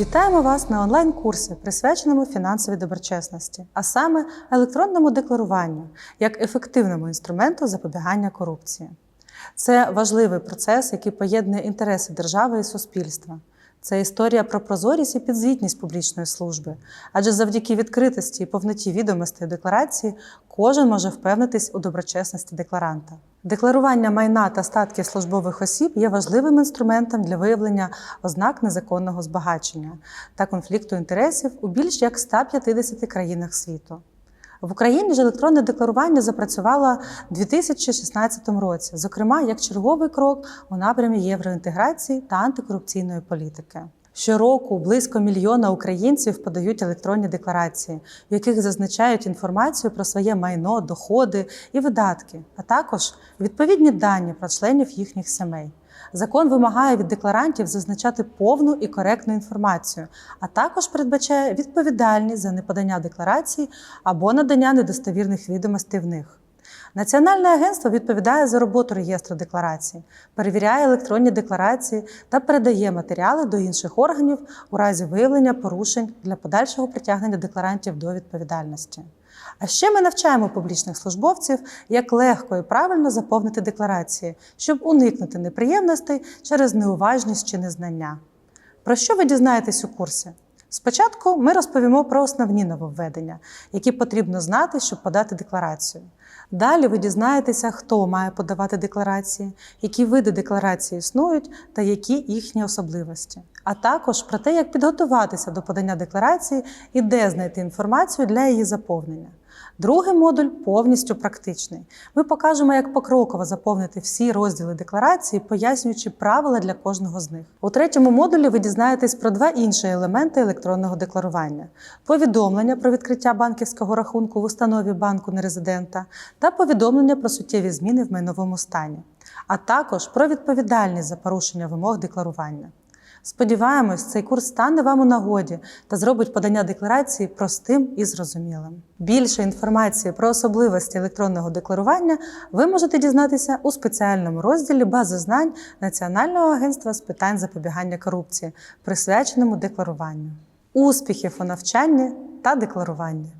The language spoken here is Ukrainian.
Вітаємо вас на онлайн-курсі, присвяченому фінансовій доброчесності, а саме електронному декларуванню як ефективному інструменту запобігання корупції. Це важливий процес, який поєднує інтереси держави і суспільства. Це історія про прозорість і підзвітність публічної служби, адже завдяки відкритості і повноті відомостей декларації кожен може впевнитись у доброчесності декларанта. Декларування майна та статків службових осіб є важливим інструментом для виявлення ознак незаконного збагачення та конфлікту інтересів у більш як 150 країнах світу. В Україні ж електронне декларування запрацювало у 2016 році, зокрема як черговий крок у напрямі євроінтеграції та антикорупційної політики. Щороку близько мільйона українців подають електронні декларації, в яких зазначають інформацію про своє майно, доходи і видатки, а також відповідні дані про членів їхніх сімей. Закон вимагає від декларантів зазначати повну і коректну інформацію, а також передбачає відповідальність за неподання декларацій або надання недостовірних відомостей в них. Національне агентство відповідає за роботу реєстру декларацій, перевіряє електронні декларації та передає матеріали до інших органів у разі виявлення порушень для подальшого притягнення декларантів до відповідальності. А ще ми навчаємо публічних службовців, як легко і правильно заповнити декларації, щоб уникнути неприємностей через неуважність чи незнання. Про що ви дізнаєтесь у курсі? Спочатку ми розповімо про основні нововведення, які потрібно знати, щоб подати декларацію. Далі ви дізнаєтеся, хто має подавати декларації, які види декларації існують та які їхні особливості, а також про те, як підготуватися до подання декларації і де знайти інформацію для її заповнення. Другий модуль повністю практичний. Ми покажемо, як покроково заповнити всі розділи декларації, пояснюючи правила для кожного з них. У третьому модулі ви дізнаєтесь про два інші елементи електронного декларування: повідомлення про відкриття банківського рахунку в установі банку нерезидента та повідомлення про суттєві зміни в майновому стані, а також про відповідальність за порушення вимог декларування. Сподіваємось, цей курс стане вам у нагоді та зробить подання декларації простим і зрозумілим. Більше інформації про особливості електронного декларування ви можете дізнатися у спеціальному розділі бази знань Національного агентства з питань запобігання корупції, присвяченому декларуванню. Успіхів у навчанні та декларуванні!